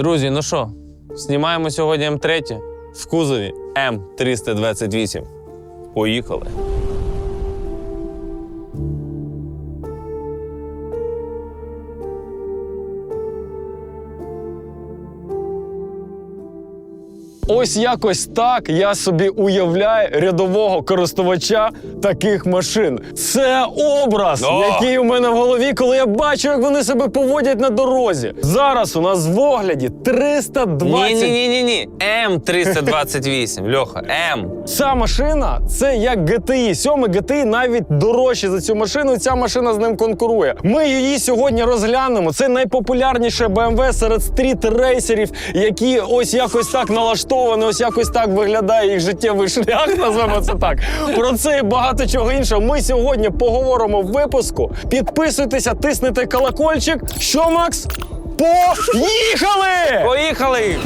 Друзі, ну що, знімаємо сьогодні М3 в кузові М328. Поїхали. Ось якось так я собі уявляю рядового користувача таких машин. Це образ, О! який у мене в голові, коли я бачу, як вони себе поводять на дорозі. Зараз у нас в огляді 320 Ні, ні, ні, ні, ні. М328. Льоха, М. Ця машина це як GTI. Сьомий GTI навіть дорожче за цю машину. і Ця машина з ним конкурує. Ми її сьогодні розглянемо. Це найпопулярніше BMW серед стріт-рейсерів, які ось якось так налаштовані, ось якось так виглядає їх життєвий шлях. Назвемо це так. Про це і багато чого іншого. Ми сьогодні поговоримо в випуску. Підписуйтеся, тиснете колокольчик. Що, Макс? Поїхали! Поїхали!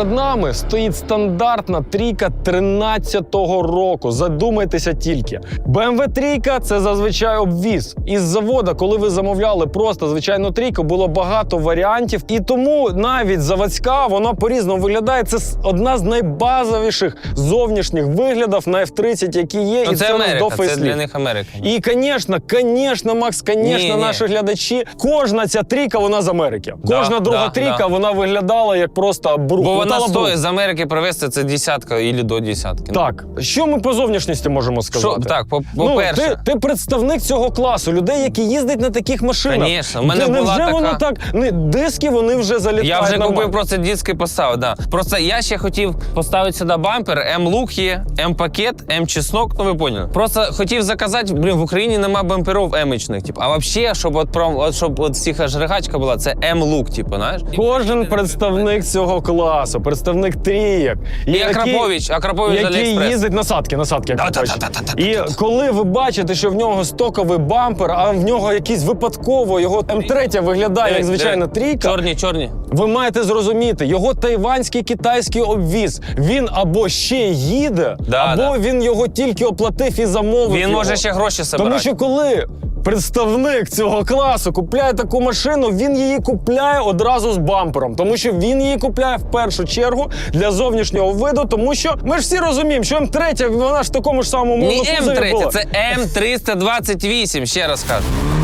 Перед нами стоїть стандартна трійка 13-го року. Задумайтеся тільки. BMW трійка це зазвичай обвіз. Із завода, коли ви замовляли просто звичайну трійку, було багато варіантів, і тому навіть заводська вона по-різному виглядає. Це одна з найбазовіших зовнішніх виглядів на F30, які є, Ну, і це це, нас до Америка, це для них Америка. І, звісно, звісно, Макс, Ні, звісно, ні. наші глядачі. Кожна ця трійка, вона з Америки. Да, Кожна друга да, трійка, да. вона виглядала як просто брух. Бо вона Металобрух. з Америки привезти це десятка і до десятки. Так, що ми по зовнішності можемо сказати? Що, так, по- Ну, по-перше, ти, ти представник цього класу, людей, які їздять на таких машинах. Конечно, в мене Та була невже воно так? Не, диски вони вже залітають. Я вже нормально. купив просто диски поставив. Да. Просто я ще хотів поставити сюди бампер, М-лук є, М-пакет, М-чеснок, ну ви поняли. Просто хотів заказати, блін, в Україні нема бамперів М-ічних, типу. А взагалі, щоб от прям, от, щоб от всіх аж ригачка була, це М-лук, типу, знаєш? Кожен представник цього класу, представник трійок. І Акрапович, Акрапович який Аліекспрес. їздить насадки, насадки, да, І коли ви бачите, що в нього стоковий бампер, а в нього якийсь випадково його М3 виглядає як Диви, звичайна трійка. Чорні, чорні. Ви маєте зрозуміти, його тайванський китайський обвіз. Він або ще їде, Да, або він його тільки оплатив і замовив. Він його. може ще гроші собирати. Тому що коли представник цього класу купляє таку машину, він її купляє одразу з бампером, тому що він її купляє в першу чергу для зовнішнього виду, тому що ми ж всі розуміємо, що М3, вона ж в такому ж самому Не М3, була. це М328, ще раз кажу.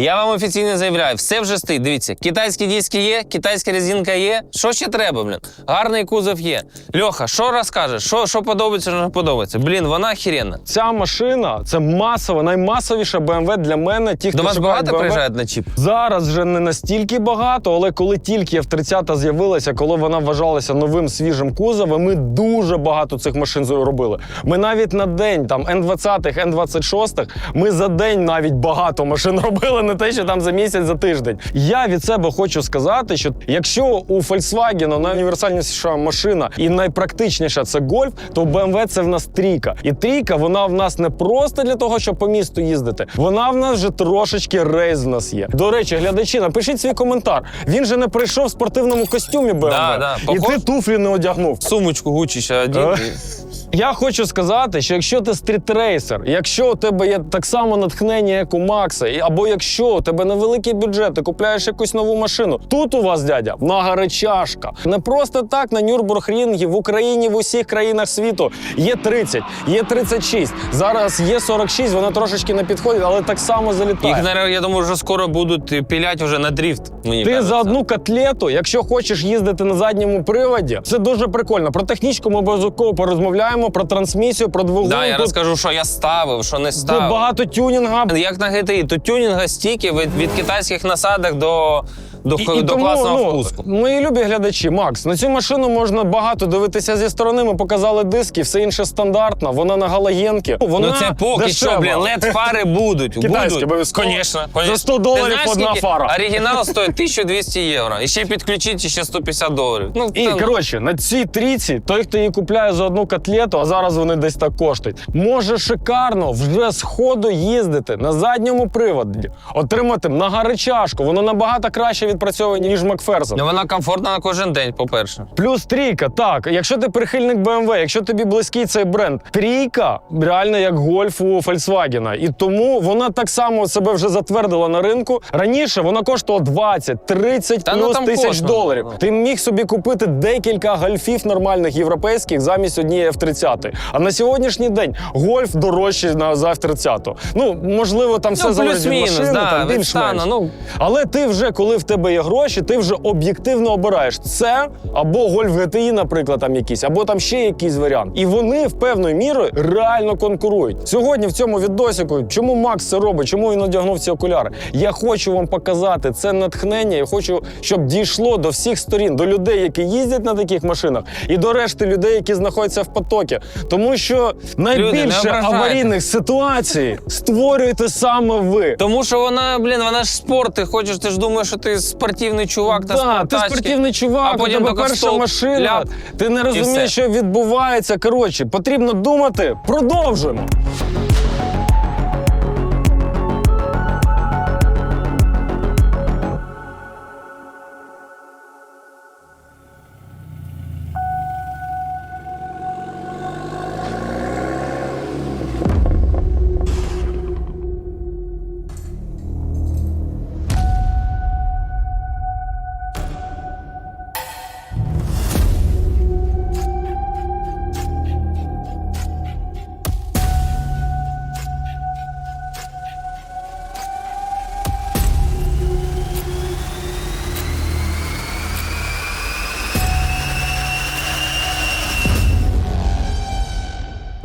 Я вам офіційно заявляю, все вже стоїть. Дивіться, китайські диски є, китайська резинка є. Що ще треба, блін? Гарний кузов є. Льоха, що розкажеш? Що, що подобається, що не подобається? Блін, вона охеренна. Ця машина це масова, наймасовіша BMW для мене. Ті, хто До вас багато BMW. приїжджають на чіп? Зараз вже не настільки багато, але коли тільки F30 з'явилася, коли вона вважалася новим свіжим кузовом, ми дуже багато цих машин робили. Ми навіть на день там N20, N26, ми за день навіть багато машин робили, не те, що там за місяць, за тиждень. Я від себе хочу сказати, що якщо у Volkswagen найуніверсальніша машина і найпрактичніша це гольф, то BMW це в нас трійка. І трійка вона в нас не просто для того, щоб по місту їздити. Вона в нас вже трошечки рейс в нас є. До речі, глядачі, напишіть свій коментар. Він же не прийшов в спортивному костюмі BMW. Да, да. І Похож? ти туфлі не одягнув. Сумочку Гуччі ще один. Я хочу сказати, що якщо ти стрітрейсер, якщо у тебе є так само натхнення, як у Макса, або якщо у тебе невеликий бюджет, ти купляєш якусь нову машину, тут у вас дядя нагаричашка. Не просто так на Нюрбургрінгі в Україні в усіх країнах світу є 30, є 36, зараз є 46, вона трошечки не підходить, але так само залітає. Їх, наверное, я думаю, вже скоро будуть пілять вже на дріфт. Мені Ти кажеться. за одну котлету, якщо хочеш їздити на задньому приводі, це дуже прикольно. Про технічку ми обов'язково порозмовляємо, про трансмісію, про двигун. Да, я Тут- розкажу, що я ставив, що не Тут ставив. багато тюнінга. Як на GTI, то тюнінга стільки від, від китайських насадок до, до, І- і до тому, класного ну, впуску. Мої любі глядачі, Макс, на цю машину можна багато дивитися зі сторони. Ми показали диски, все інше стандартно. Вона на галогенки. Вона Ну це поки дешева. що, блін, led фари будуть. Китайські обов'язково. Конечно, За 100 доларів знаєш, одна фара. Оригінал стоїть 1200 євро. І ще підключити ще 150 доларів. Ну, І це- коротше, на цій трійці той, хто її купляє за одну котлету, а зараз вони десь так коштують, може шикарно вже з ходу їздити на задньому приводі, отримати многоречашку. Воно набагато краще відпрацьовує, ніж Макферсон. Ну, вона комфортна на кожен день, по-перше. Плюс трійка, так. Якщо ти прихильник BMW, якщо тобі близький цей бренд, трійка реально як гольф у Volkswagen. І тому вона так само себе вже затвердила на ринку. Раніше вона коштувала 20, 30 Та ну плюс там тисяч коштує. доларів. Ну. Ти міг собі купити декілька гольфів нормальних європейських замість однієї F30. А на сьогоднішній день гольф дорожчий на за F30. Ну можливо, там все ну, залежить від машини, да, там більш-менш. Ну, Але ти вже, коли в тебе є гроші, ти вже об'єктивно обираєш це або Гольф GTI, наприклад, там якийсь, або там ще якийсь варіант. І вони в певною мірою реально конкурують. Сьогодні в цьому відосіку, чому Макс це робить, чому він одягнув ці окуляри? Я хочу вам показати це натхнення. Я хочу, щоб дійшло до всіх сторін, до людей, які їздять на таких машинах, і до решти людей, які знаходяться в потокі. Тому що найбільше ображайте. аварійних ситуацій створюєте саме ви. тому що вона, блін, вона ж спорт. Ти хочеш, ти ж думаєш, що ти спортивний чувак та Да, ти спортивний чувак, а у потім тебе перша стовп, машина. ляп, ти не розумієш, що відбувається. Коротше, потрібно думати. Продовжуємо.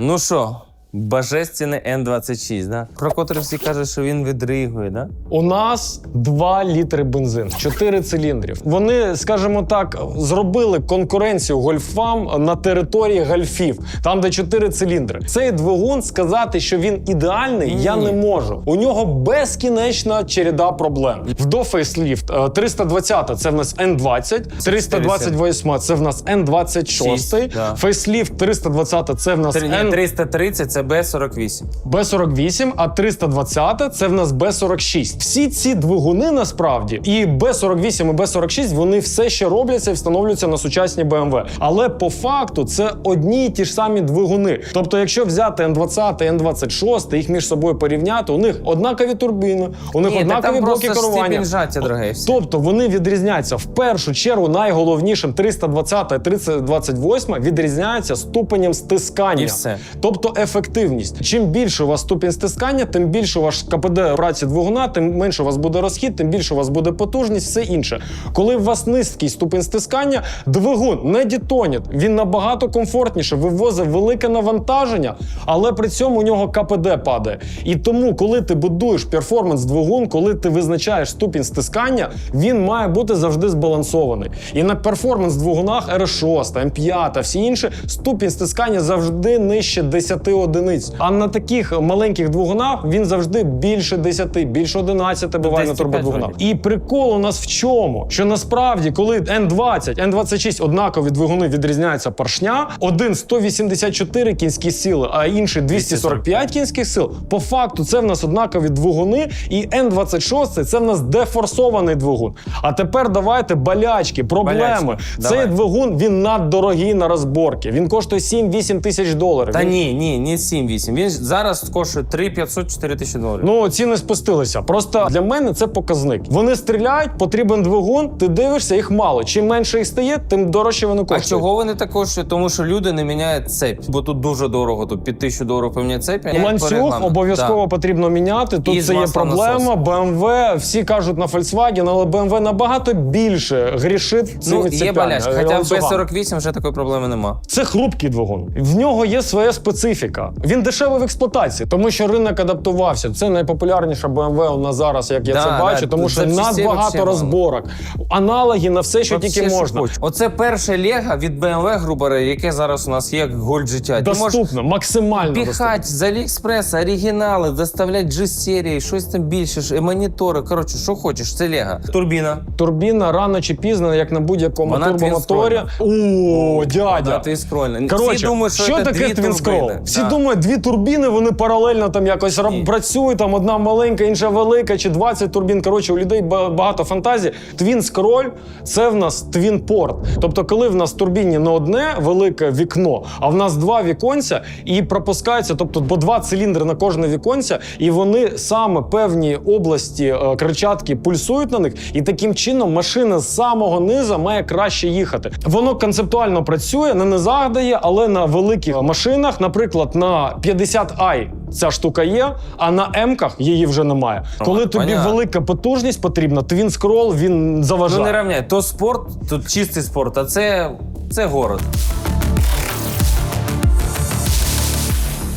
Ну що, божественний Н-26, да? Про котрий всі кажуть, що він відригує, да? У нас 2 літри бензин, 4 циліндрів. Вони, скажімо так, зробили конкуренцію гольфам на території гольфів, там де 4 циліндри. Цей двигун сказати, що він ідеальний, я не можу. У нього безкінечна череда проблем. В фейсліфт 320 це в нас N20, 328 це в нас N26, фейсліфт 320 це в нас N... 330 це Б-48. Б48, а 320 це в нас Б46. Всі ці двигуни насправді і Б48 і Б46 вони все ще робляться і встановлюються на сучасні BMW. Але по факту це одні й ті ж самі двигуни. Тобто, якщо взяти N20, N26, їх між собою порівняти, у них однакові турбіни, у них Ні, однакові там блоки керування. жаття, дороге, і. Тобто вони відрізняються в першу чергу найголовнішим 320 і 328 відрізняються ступенем стискання. І все. Тобто ефективність. Чим більше у вас ступінь стискання, тим більше у вас КПД праці двигуна, тим менше у вас буде розхід, тим більше у вас буде потужність, все інше. Коли у вас низький ступінь стискання, двигун не дітонить. Він набагато комфортніше, вивозить велике навантаження, але при цьому у нього КПД падає. І тому, коли ти будуєш перформанс двигун, коли ти визначаєш ступінь стискання, він має бути завжди збалансований. І на перформанс двигунах R6, М5, всі інші ступінь стискання завжди нижче 10 одиниць. А на таких маленьких двигунах він завжди більше 10, більше 11 буває на 10,5 турбодвигунах. І прикол у нас в чому? Що насправді, коли N20, N26 однакові двигуни відрізняються поршня, один 184 кінські сили, а інший 245 кінських сил. По факту це в нас однакові двигуни, і N26 це в нас дефорсований двигун. А тепер давайте болячки, проблеми. Болячки, Цей давай. двигун він наддорогий на розборки. Він коштує 7-8 тисяч доларів. Та Він- ні, ні, не 7-8. Він зараз коштує 3 500 4 тисячі доларів. Ну, ціни спустилися. Просто для мене це показник. Вони стріляють, потрібен двигун, ти дивишся, їх мало. Чим менше їх стає, тим дорожче вони А чого вони також? Тому що люди не міняють цепь, бо тут дуже дорого. Тут під тисячу доларів поміняти цепь. міняють Ланцюг обов'язково Да. потрібно міняти. Тут І це є проблема. BMW, всі кажуть на Volkswagen, але BMW набагато більше грішить цими Ну, є цепями, болячка. Хоча в ланцюгами. Б-48 вже такої проблеми нема. Це хрупкий двигун. В нього є своя специфіка. Він дешевий в експлуатації, тому що ринок адаптувався. Це найпопулярніша BMW у нас зараз, як я Да, це бачу, да, тому що вообще надбагато мало. розборок, аналоги на все, що тільки можна. хочеш. Оце перше Лего від BMW, грубо говоря, яке зараз у нас є гольд життя. Ти можеш Доступно, максимально доступно. піхати з Аліекспреса оригінали, доставляти G-серії, щось там більше, ж, монітори. Коротше, що хочеш, це Лего. Турбіна. Турбіна рано чи пізно, як на будь-якому Вона турбомоторі. О, дядя. Да, ти скрольна. Коротше, Всі думають, що, що це таке дві твінскрол? Всі Да. думають, дві турбіни, вони паралельно там якось раб- Ні. працюють, там одна маленька, інша велика, чи 20 турбін. Коротше, у людей ба- багато фантазій. Твін скроль це в нас твін порт. Тобто, коли в нас в турбіні не одне велике вікно, а в нас два віконця і пропускається, тобто, бо два циліндри на кожне віконця, і вони саме певні області е, кричатки пульсують на них, і таким чином машина з самого низа має краще їхати. Воно концептуально працює, на низах дає, але на великих машинах, наприклад, на 50i ця штука є, а на М-ках її вже немає. Коли тобі понятно. велика потужність потрібна, твін скрол він Ну заважає. не рівняй. То спорт, тут чистий спорт, а це, це город.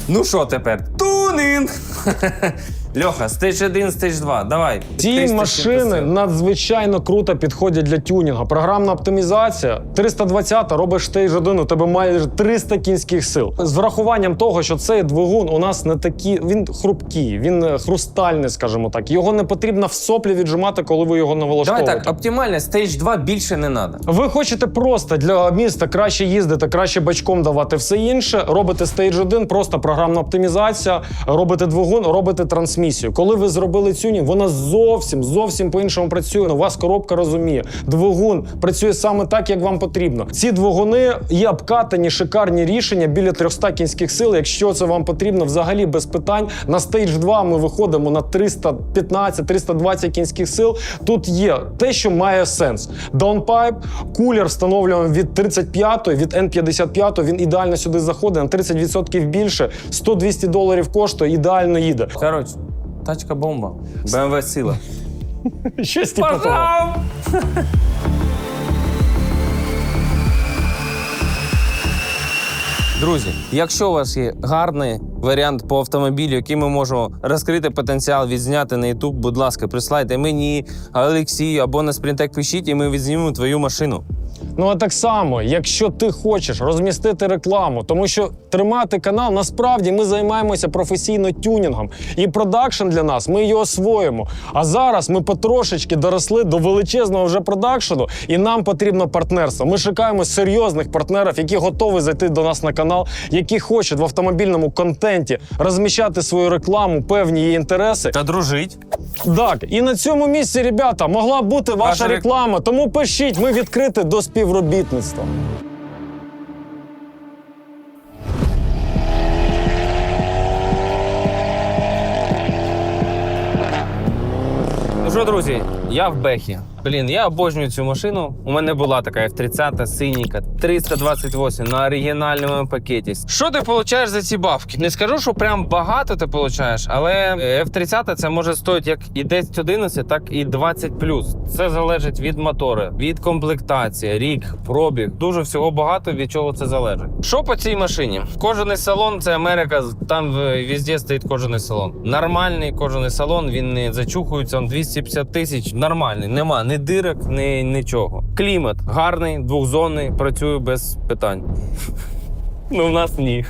Ну що тепер? Тунінг! Льоха, стейдж 1, стейдж 2. Давай. Ці 300 машини надзвичайно круто підходять для тюнінга. Програмна оптимізація 320 робиш стейдж 1, у тебе майже 300 кінських сил. З врахуванням того, що цей двигун у нас не такий, він хрупкий, він е, хрустальний, скажімо так. Його не потрібно в соплі віджимати, коли ви його не Давай так, оптимальне, стейдж 2 більше не треба. Ви хочете просто для міста краще їздити, краще бачком давати все інше. Робите стейдж 1, просто програмна оптимізація, робите двигун, робите трансмісію. Коли ви зробили тюнінг, вона зовсім зовсім по-іншому працює. У вас коробка розуміє. Двигун працює саме так, як вам потрібно. Ці двигуни є обкатані, шикарні рішення біля 300 кінських сил. Якщо це вам потрібно, взагалі без питань. На стейдж 2 ми виходимо на 315-320 кінських сил. Тут є те, що має сенс. Даунпайп, кулер встановлюємо від 35 від N55, він ідеально сюди заходить на 30% більше. 100-200 доларів коштує, ідеально їде. Коротше, тачка бомба. BMW сила. Щось типу того. Друзі, якщо у вас є гарний варіант по автомобілю, який ми можемо розкрити потенціал, відзняти на YouTube, будь ласка, прислайте мені, Олексію або на Спринтек пишіть, і ми відзнімемо твою машину. Ну а так само, якщо ти хочеш розмістити рекламу, тому що тримати канал насправді ми займаємося професійно тюнінгом. І продакшн для нас ми його освоїмо. А зараз ми потрошечки доросли до величезного вже продакшену, і нам потрібно партнерство. Ми шукаємо серйозних партнерів, які готові зайти до нас на канал, які хочуть в автомобільному контенті розміщати свою рекламу, певні її інтереси. Та дружить. Так, і на цьому місці, ребята, могла бути ваша Ваша реклама. Тому пишіть, ми відкриті до співробітництва. Ну що, друзі, я в Бехі. Блін, я обожнюю цю машину. У мене була така F30 синенька, 328 на оригінальному пакеті. Що ти получаєш за ці бабки? Не скажу, що прям багато ти получаєш, але е, F30 це може стоїть як і 10-11, так і 20 Це залежить від мотора, від комплектації, рік, пробіг. Дуже всього багато від чого це залежить. Що по цій машині? Кожаний салон це Америка. Там е, везде стоїть кожаний салон. Нормальний кожаний салон, він не зачухується, он 250 тисяч. Нормальний, нема ні дирок, ні нічого. Клімат гарний, двохзонний, працюю без питань. Ну, в нас ні.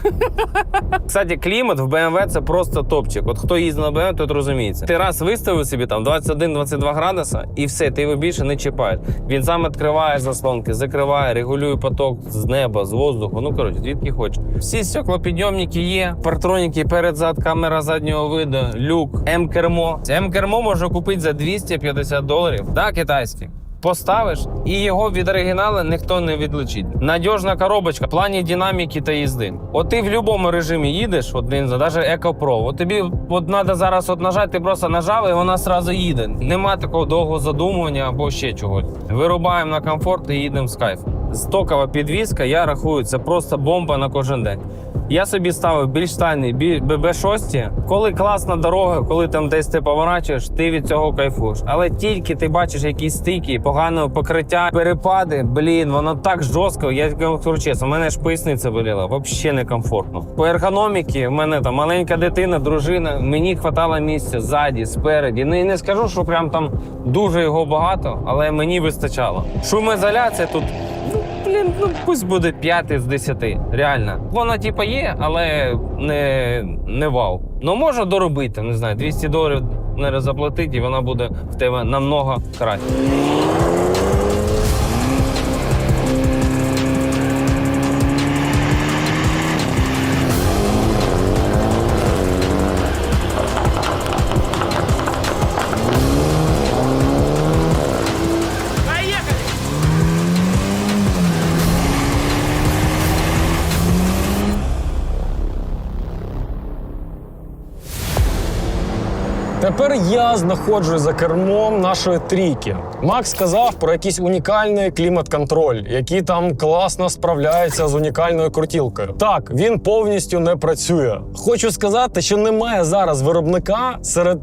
Кстати, клімат в BMW це просто топчик. От хто їздить на BMW, тот розуміється. Ти раз виставив собі там 21-22 градуса, і все, ти його більше не чіпаєш. Він сам відкриває заслонки, закриває, регулює поток з неба, з воздуху. Ну коротше, звідки хочеш. Всі стеклопідйомники є, партроніки перед зад, камера заднього виду, люк, М-кермо. М-кермо можна купити за 250 доларів. Да, китайське. Поставиш, і його від оригіналу ніхто не відлучить. Надіжна коробочка в плані динаміки та їзди. От ти в будь-якому режимі їдеш, от він навіть Pro, От тобі от треба зараз от нажати, ти просто нажав, і вона одразу їде. Нема такого довгого задумування або ще чогось. Вирубаємо на комфорт і їдемо з кайфом. Стокова підвізка, я рахую, це просто бомба на кожен день. Я собі ставив більш стайний ББ-6. Коли класна дорога, коли там десь ти поворачуєш, ти від цього кайфуєш. Але тільки ти бачиш якісь стійки, погане покриття, перепади, блін, воно так жорстко. Я кажу у мене ж поясниця боліла, взагалі некомфортно. По ергономіки в мене там маленька дитина, дружина. Мені хватало місця ззаді, спереді. Не, не скажу, що прям там дуже його багато, але мені вистачало. Шумоізоляція тут. Блін, ну пусть буде 5 з 10, реально. Вона типа є, але не, не вау. Ну можна доробити, не знаю, 200 доларів не заплатити, і вона буде в тебе намного краще. Я знаходжусь за кермом нашої трійки. Макс сказав про якийсь унікальний клімат-контроль, який там класно справляється з унікальною крутілкою. Так, він повністю не працює. Хочу сказати, що немає зараз виробника серед.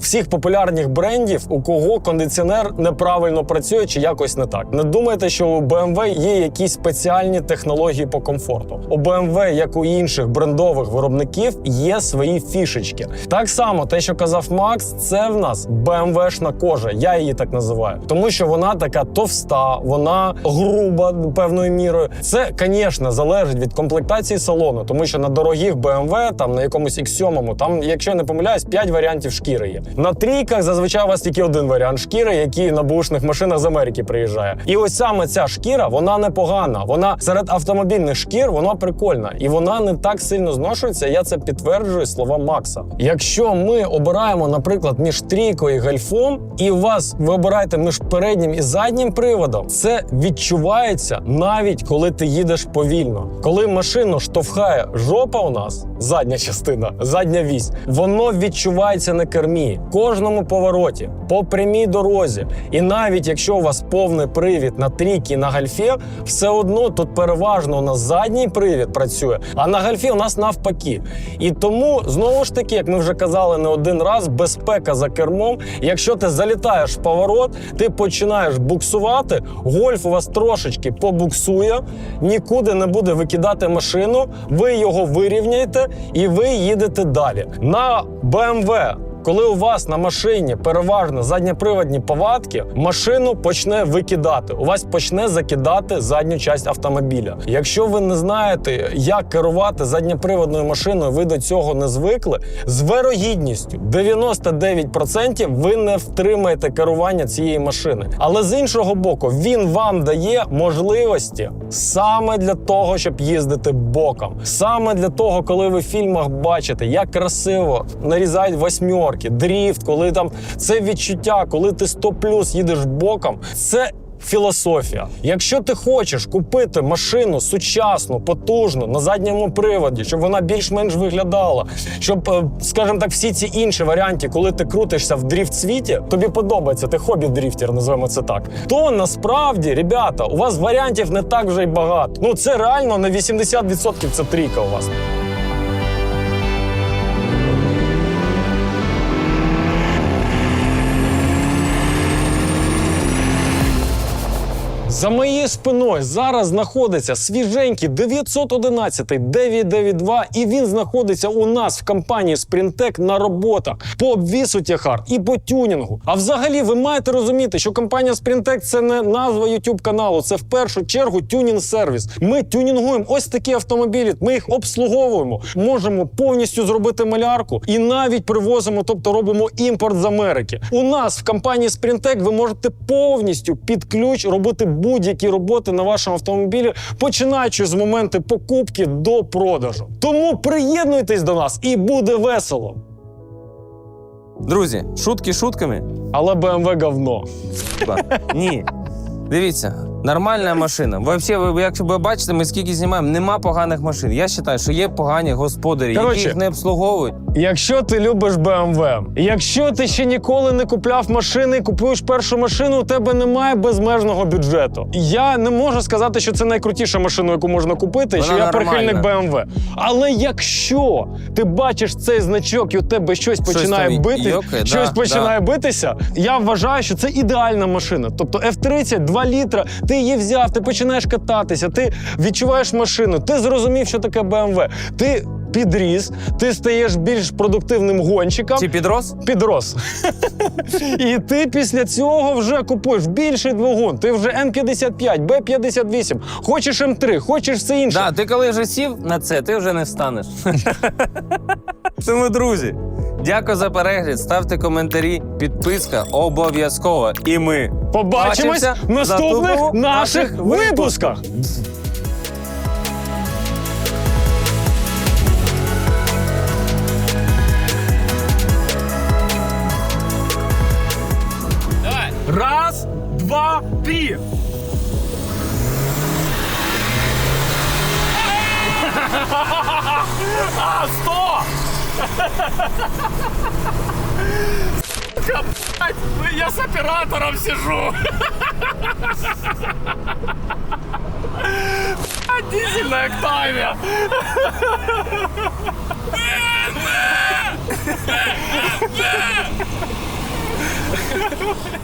Всіх популярних брендів, у кого кондиціонер неправильно працює чи якось не так. Не думайте, що у BMW є якісь спеціальні технології по комфорту. У BMW, як у інших брендових виробників, є свої фішечки. Так само, те, що казав Макс, це в нас BMW-шна кожа. Я її так називаю, тому що вона така товста, вона груба певною мірою. Це, звісно, залежить від комплектації салону, тому що на дорогих BMW, там на якомусь X7, там, якщо я не помиляюсь, 5 варіантів шкіри є. На трійках зазвичай у вас тільки один варіант шкіри, який на бушних машинах з Америки приїжджає. І ось саме ця шкіра, вона непогана. Вона серед автомобільних шкір, вона прикольна. І вона не так сильно зношується. Я це підтверджую слова Макса. Якщо ми обираємо, наприклад, між трійкою і гальфом, і у вас ви обираєте між переднім і заднім приводом, це відчувається навіть коли ти їдеш повільно. Коли машину штовхає жопа у нас, задня частина, задня вісь, воно відчувається на кермі. Кожному повороті, по прямій дорозі. І навіть якщо у вас повний привід на трійки на гальфі, все одно тут переважно у нас задній привід працює, а на гальфі у нас навпаки. І тому знову ж таки, як ми вже казали не один раз, безпека за кермом. Якщо ти залітаєш в поворот, ти починаєш буксувати, гольф у вас трошечки побуксує, нікуди не буде викидати машину, ви його вирівняєте і ви їдете далі. На BMW коли у вас на машині переважно задньоприводні повадки, машину почне викидати. У вас почне закидати задню часть автомобіля. Якщо ви не знаєте, як керувати задньоприводною машиною, ви до цього не звикли. З вирогідністю 99% ви не втримаєте керування цієї машини. Але з іншого боку, він вам дає можливості саме для того, щоб їздити боком. Саме для того, коли ви в фільмах бачите, як красиво нарізають восьмерки, дріфт, коли там це відчуття, коли ти 100 плюс їдеш боком, це. Філософія. Якщо ти хочеш купити машину сучасну, потужну на задньому приводі, щоб вона більш-менш виглядала, щоб, е, скажімо так, всі ці інші варіанти, коли ти крутишся в дріфт світі, тобі подобається, ти хобі-дріфтер, називаємо це так. То насправді, ребята, у вас варіантів не так вже й багато. Ну це реально на 80% це трійка у вас. За моєю спиною зараз знаходиться свіженький 911 992, і він знаходиться у нас в компанії Sprintec на роботах по обвісу тяхар і по тюнінгу. А взагалі ви маєте розуміти, що компанія Sprintec – це не назва YouTube каналу, це в першу чергу тюнінг-сервіс. Ми тюнінгуємо ось такі автомобілі, ми їх обслуговуємо, можемо повністю зробити малярку і навіть привозимо, тобто робимо імпорт з Америки. У нас в компанії Sprintec ви можете повністю під ключ робити будь-які роботи на вашому автомобілі, починаючи з моменту покупки до продажу. Тому приєднуйтесь до нас і буде весело. Друзі, шутки шутками. Але BMW говно. Ні. Дивіться, нормальна машина. Взагалі, ви, якщо ви бачите, ми скільки знімаємо, нема поганих машин. Я вважаю, що є погані господарі, Коротше. які їх не обслуговують. Якщо ти любиш BMW, якщо ти ще ніколи не купляв машини, і купуєш першу машину, у тебе немає безмежного бюджету. Я не можу сказати, що це найкрутіша машина, яку можна купити, Вона що я нормальна. прихильник BMW. Але якщо ти бачиш цей значок і у тебе щось, починає там бити, йокає, щось да, починає битися, я вважаю, що це ідеальна машина. Тобто F30, 2 літра, ти її взяв, ти починаєш кататися, ти відчуваєш машину, ти зрозумів, що таке BMW. Ти підріс, ти стаєш більш продуктивним гонщиком. Чи підрос? Підрос. І ти після цього вже купуєш більший двигун. Ти вже М55, Б58, хочеш М3, хочеш все інше. Да, ти коли вже сів на це, ти вже не встанеш. Тому, друзі, дякую за перегляд. Ставте коментарі, підписка обов'язково. І ми Побачимось в наступних наших випусках. оператором сижу. Дизельная Октавия. Yeah.